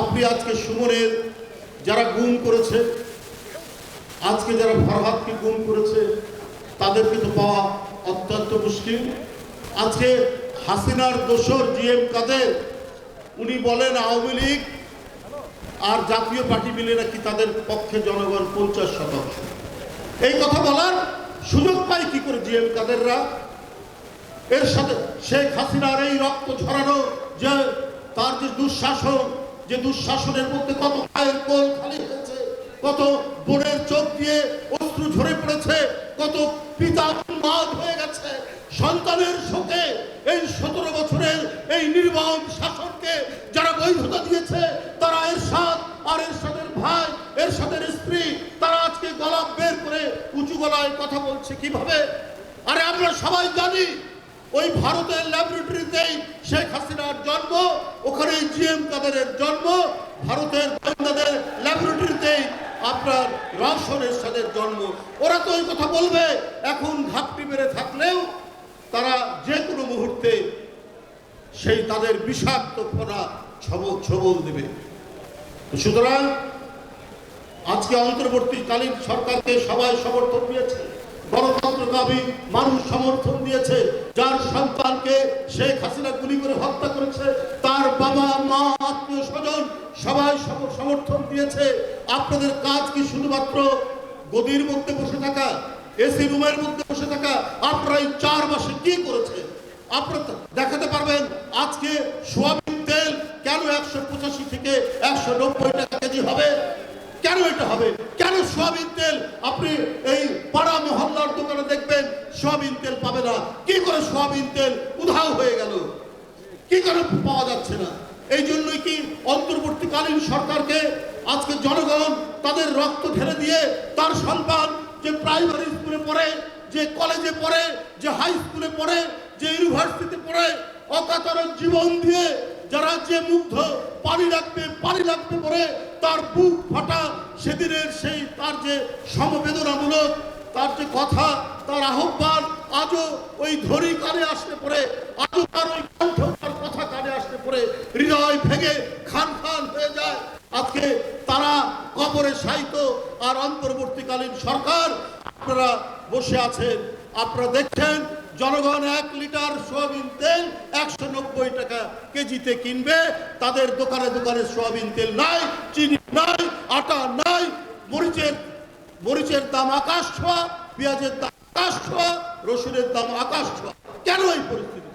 আপনি আজকে সুমনের যারা গুম করেছে, আজকে যারা ফরহাদকে গুম করেছে, তাদেরকে তো পাওয়া অত্যন্ত মুশকিল। আজকে হাসিনার দোসর জিএম কাদের, উনি বলেন আওয়ামী লীগ আর জাতীয় পার্টি মিলে নাকি তাদের পক্ষে জনগণ পঞ্চাশ শতাংশ। এই কথা বলার সুযোগ পায় কি করে জিএম কাদেররা? এর সাথে শেখ হাসিনার এই রক্ত ঝরানো যে তার যে দুঃশাসন যে দুঃশাসনের মধ্যে কত মায়ের কোল খালি হয়েছে, কত বোনের চোখ দিয়ে অশ্রু ঝরে পড়েছে, কত পিতা হয়ে গেছে। সন্তানের শোকে এই সতেরো বছরের এই নির্বাণ শাসনকে যারা বৈধতা দিয়েছে, তারা এর সাথ আর এর সাথের ভাই এর সাথের স্ত্রী, তারা আজকে গলা বের করে উঁচু গলায় কথা বলছে। কীভাবে? আরে আমরা সবাই জানি ওই ভারতের ল্যাবরেটরিতেই শেখ হাসিনার জন্ম, ওখানে জিএম কাদেরের জন্ম, ভারতের গোয়েন্দাদের ল্যাবরেটরিতেই আপনার রওশনের সাদের জন্ম। ওরা তো ওই কথা বলবে, এখন ঘাপটি মেরে থাকলেও তারা যে কোনো মুহূর্তে সেই তাদের বিষাক্ত ফোনা ছবল ছবল দেবে। সুতরাং আজকে অন্তর্বর্তীকালীন সরকারকে সবাই সমর্থন দিয়েছে। গণতন্ত্রকামী মানুষ সমর্থন দিয়েছে, যার সন্তানকে শেখ হাসিনা গুলি করে হত্যা করেছে, তার বাবা, মা, আত্মীয় স্বজন সবাই সমর্থন দিয়েছে। আপনাদের কাজ কি শুধুমাত্র গদির মধ্যে বসে থাকা, এসি রুমের মধ্যে বসে থাকা? আপনারা এই চার মাসে কি করেছে? আপনারা দেখাতে পারবেন আজকে সোয়াবিন তেল কেন একশো পঁচাশি থেকে একশো নব্বই টাকা কেজি হবে কেন এটা হবে। কেন সোয়াবিন তেল? আপনি এই পাড়া মহল্লার দোকানে দেখবেন সোয়াবিন তেল পাবে না। কি করে সোয়াবিন তেল উধাও হয়ে গেল? কি করে পাওয়া যাচ্ছে না? এই জন্যই কি অন্তর্বর্তীকালীন সরকারকে আজকে জনগণ তাদের রক্ত ঢেলে দিয়ে তার সন্তান যে প্রাইমারি স্কুলে পড়ে, যে কলেজে পড়ে, যে হাই স্কুলে পড়ে, যে ইউনিভার্সিটিতে পড়ে, অকাতর জীবন দিয়ে যারা যে মুগ্ধ, পানি লাগবে পানি লাগবে পরে তার বুক ফাটা সেদিনের সেই তার যে সমবেদনামূলক, তার যে কথা, তার আহ্বান, আজও ওই ধরি কানে আসতে পরে আজও তার ওই তার কথা কানে আসতে পরে হৃদয় ভেঙে খান খান হয়ে যায়। আজকে তারা কবরে সাহিত্য আর অন্তর্বর্তীকালীন সরকার, আপনারা বসে আছেন, আপনারা দেখছেন, জনগণ এক লিটার সোয়াবিন তেল একশো নব্বই টাকা কেজিতে কিনবে, তাদের দোকানে দোকানে সোয়াবিন তেল নাই, চিনি নাই আটা নাই, মরিচের মরিচের দাম আকাশ ছোঁয়া, পেঁয়াজের দাম আকাশ ছোঁয়া, রসুনের দাম আকাশ ছোঁয়া। কেন এই পরিস্থিতি